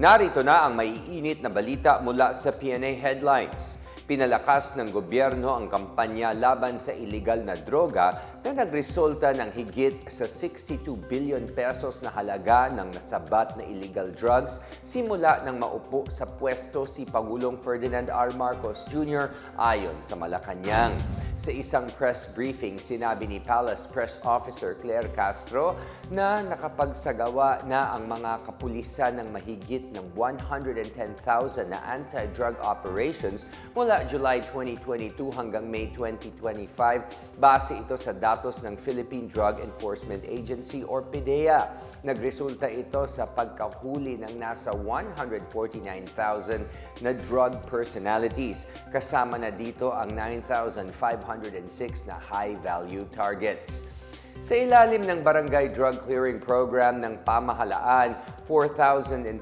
Narito na ang maiinit na balita mula sa PNA Headlines. Pinalakas ng gobyerno ang kampanya laban sa iligal na droga na nagresulta ng higit sa 62 billion pesos na halaga ng nasabat na illegal drugs simula nang maupo sa pwesto si Pangulong Ferdinand R. Marcos Jr. ayon sa Malacanang. Sa isang press briefing, sinabi ni Palace Press Officer Claire Castro na nakapagsagawa na ang mga kapulisan ng mahigit ng 110,000 na anti-drug operations mula July 2022 hanggang May 2025 base ito sa datos ng Philippine Drug Enforcement Agency or PDEA. Nagresulta ito sa pagkahuli ng nasa 149,000 na drug personalities. Kasama na dito ang 9,506 na high-value targets. Sa ilalim ng Barangay Drug Clearing Program ng pamahalaan, 4,027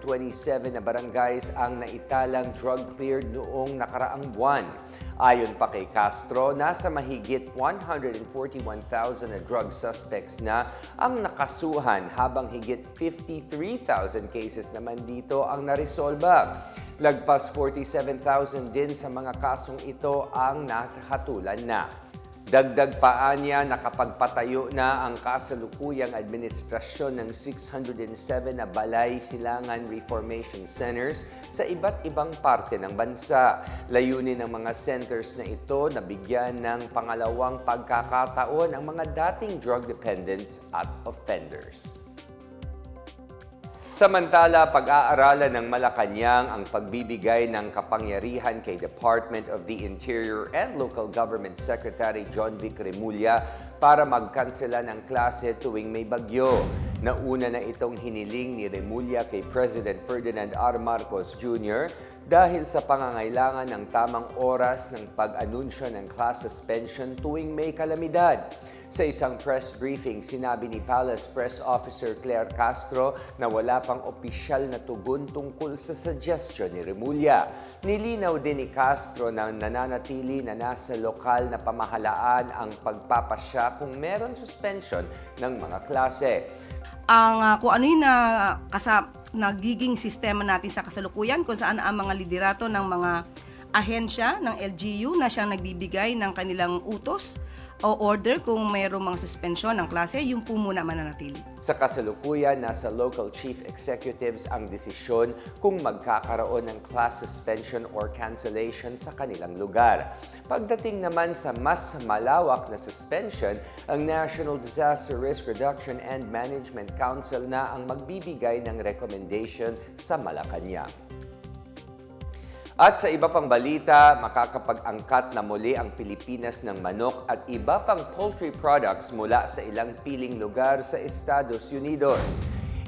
na barangays ang naitalang drug cleared noong nakaraang buwan. Ayon pa kay Castro, nasa mahigit 141,000 na drug suspects na ang nakasuhan habang higit 53,000 cases naman dito ang naresolba. Lagpas 47,000 din sa mga kasong ito ang nakahatulan na. Dagdag pa niya nakapagpatayo na ang kasalukuyang administrasyon ng 607 na balay silangan reformation centers sa iba't ibang parte ng bansa. Layunin ng mga centers na ito na bigyan ng pangalawang pagkakataon ang mga dating drug dependents at offenders. Samantala, pag-aaralan ng Malacanang ang pagbibigay ng kapangyarihan kay Department of the Interior and Local Government Secretary John Vic Remulla para magkansela ng klase tuwing may bagyo. Nauna na itong hiniling ni Remulla kay President Ferdinand R. Marcos Jr. dahil sa pangangailangan ng tamang oras ng pag-anunsyo ng class suspension tuwing may kalamidad. Sa isang press briefing, sinabi ni Palace Press Officer Claire Castro na wala pang opisyal na tugon tungkol sa suggestion ni Remulla. Nilinaw din ni Castro na nananatili na nasa lokal na pamahalaan ang pagpapasya kung meron suspension ng mga klase. ang ah, kung ano yung na, kasa, nagiging sistema natin sa kasalukuyan kung saan ang mga liderato ng mga ahensya ng LGU na siyang nagbibigay ng kanilang utos o order kung mayroong mga suspensyon ng klase, yung po muna mananatili. Sa kasalukuyan, nasa local chief executives ang desisyon kung magkakaroon ng class suspension or cancellation sa kanilang lugar. Pagdating naman sa mas malawak na suspension, ang National Disaster Risk Reduction and Management Council na ang magbibigay ng recommendation sa Malacanang. At sa iba pang balita, makakapag-angkat na muli ang Pilipinas ng manok at iba pang poultry products mula sa ilang piling lugar sa Estados Unidos.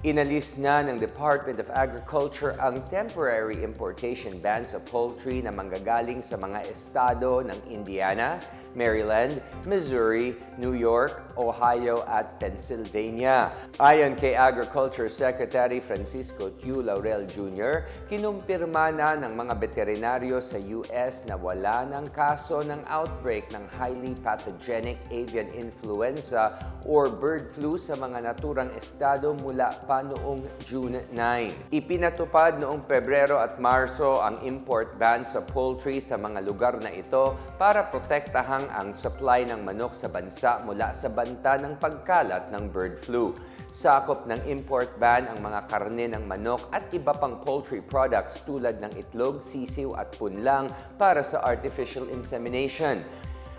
Inalis na ng Department of Agriculture ang temporary importation ban sa poultry na manggagaling sa mga estado ng Indiana, Maryland, Missouri, New York, Ohio at Pennsylvania. Ayon kay Agriculture Secretary Francisco Q. Laurel Jr., kinumpirma na ng mga veterinaryo sa US na wala ng kaso ng outbreak ng highly pathogenic avian influenza or bird flu sa mga naturang estado mula pa noong June 9. Ipinatupad noong Pebrero at Marso ang import ban sa poultry sa mga lugar na ito para protektahan ang supply ng manok sa bansa mula sa banta ng pagkalat ng bird flu. Sakop ng import ban ang mga karne ng manok at iba pang poultry products tulad ng itlog, sisiw at punlang para sa artificial insemination.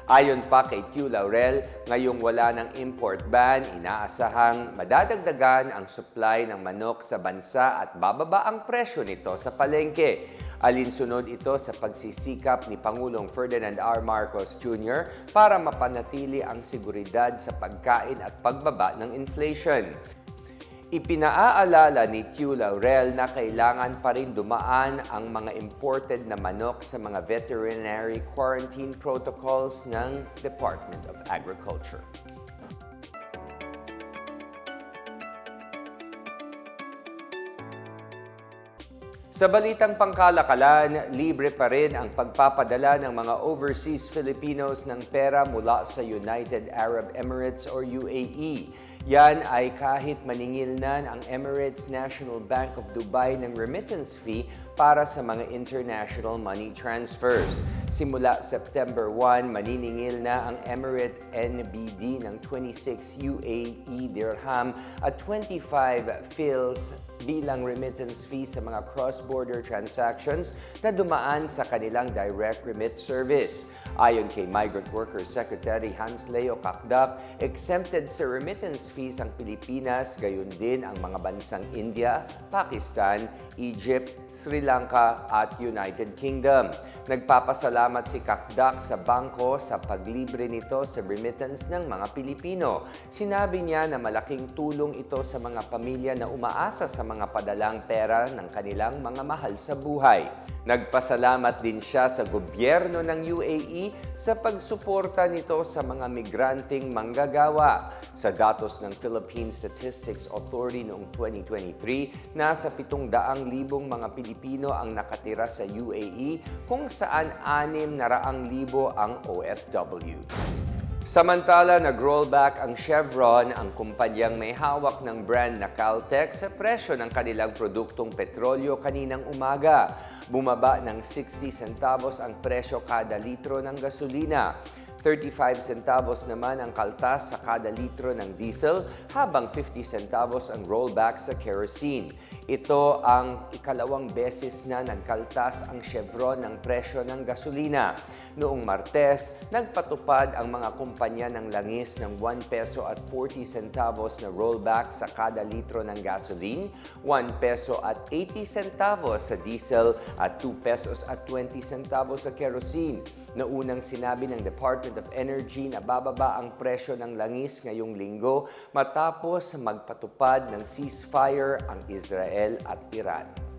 Ayon pa kay Q. Laurel, ngayong wala ng import ban, inaasahang madadagdagan ang supply ng manok sa bansa at bababa ang presyo nito sa palengke. Alinsunod ito sa pagsisikap ni Pangulong Ferdinand R. Marcos Jr. para mapanatili ang seguridad sa pagkain at pagbaba ng inflation. Ipinaaalala ni Q. Laurel na kailangan pa rin dumaan ang mga imported na manok sa mga veterinary quarantine protocols ng Department of Agriculture. Sa balitang pangkalakalan, libre pa rin ang pagpapadala ng mga overseas Filipinos ng pera mula sa United Arab Emirates or UAE. Yan ay kahit maningil na ang Emirates National Bank of Dubai ng remittance fee para sa mga international money transfers. Simula September 1, maniningil na ang Emirate NBD ng 26 UAE dirham at 25 fils bilang remittance fee sa mga cross-border transactions na dumaan sa kanilang direct remit service. Ayon kay Migrant Workers Secretary Hans Leo Kakdak, exempted sa remittance fees ang Pilipinas, gayon din ang mga bansang India, Pakistan, Egypt, Sri Lanka at United Kingdom. Nagpapasalamat si Kakdak sa bangko sa paglibre nito sa remittance ng mga Pilipino. Sinabi niya na malaking tulong ito sa mga pamilya na umaasa sa mga padalang pera ng kanilang mga mahal sa buhay. Nagpasalamat din siya sa gobyerno ng UAE sa pagsuporta nito sa mga migranteng manggagawa. Sa datos ng Philippine Statistics Authority noong 2023, nasa 700,000 mga Pilipino ang nakatira sa UAE kung saan 600,000 ang OFWs. Samantala, nag-rollback ang Chevron, ang kumpanyang may hawak ng brand na Caltex sa presyo ng kanilang produktong petrolyo kaninang umaga. Bumaba ng 60 centavos ang presyo kada litro ng gasolina. 35 centavos naman ang kaltas sa kada litro ng diesel habang 50 centavos ang rollback sa kerosene. Ito ang ikalawang beses na nagkaltas ang Chevron ng presyo ng gasolina. Noong Martes, nagpatupad ang mga kumpanya ng langis ng 1 peso at 40 centavos na rollback sa kada litro ng gasoline, 1 peso at 80 centavos sa diesel at 2 pesos at 20 centavos sa kerosene. Naunang sinabi ng Department of Energy na bababa ang presyo ng langis ngayong linggo matapos magpatupad ng ceasefire ang Israel at Iran.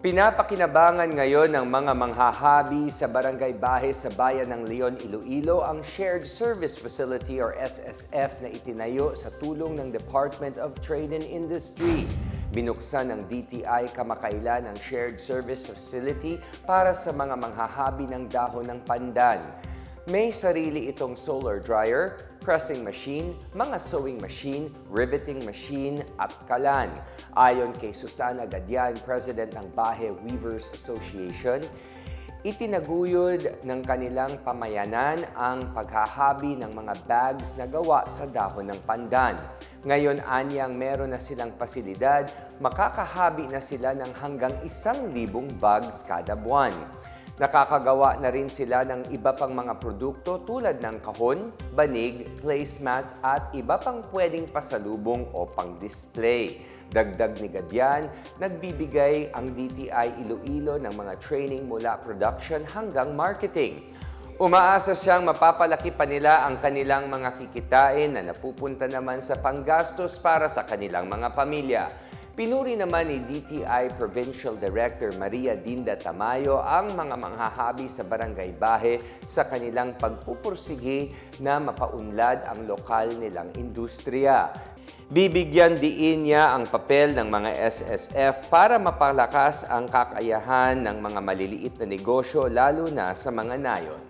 Pinapakinabangan ngayon ng mga manghahabi sa Barangay Bahe sa Bayan ng Leon, Iloilo ang Shared Service Facility or SSF na itinayo sa tulong ng Department of Trade and Industry. Binuksan ng DTI kamakailan ang Shared Service Facility para sa mga manghahabi ng dahon ng pandan. May sarili itong solar dryer, pressing machine, mga sewing machine, riveting machine at kalan. Ayon kay Susana Gadian, President ng Bahe Weavers Association, itinaguyod ng kanilang pamayanan ang paghahabi ng mga bags na gawa sa dahon ng pandan. Ngayon anyang meron na silang pasilidad, makakahabi na sila ng hanggang isang libong bags kada buwan. Nakakagawa na rin sila ng iba pang mga produkto tulad ng kahon, banig, placemats at iba pang pwedeng pasalubong o pang-display. Dagdag ni Gadyan, nagbibigay ang DTI Iloilo ng mga training mula production hanggang marketing. Umaasa siyang mapapalaki pa nila ang kanilang mga kikitain na napupunta naman sa panggastos para sa kanilang mga pamilya. Pinuri naman ni DTI Provincial Director Maria Dinda Tamayo ang mga manghahabi sa Barangay Bahe sa kanilang pagpupursige na mapaunlad ang lokal nilang industriya. Bibigyan diin niya ang papel ng mga SSF para mapalakas ang kakayahan ng mga maliliit na negosyo lalo na sa mga nayon.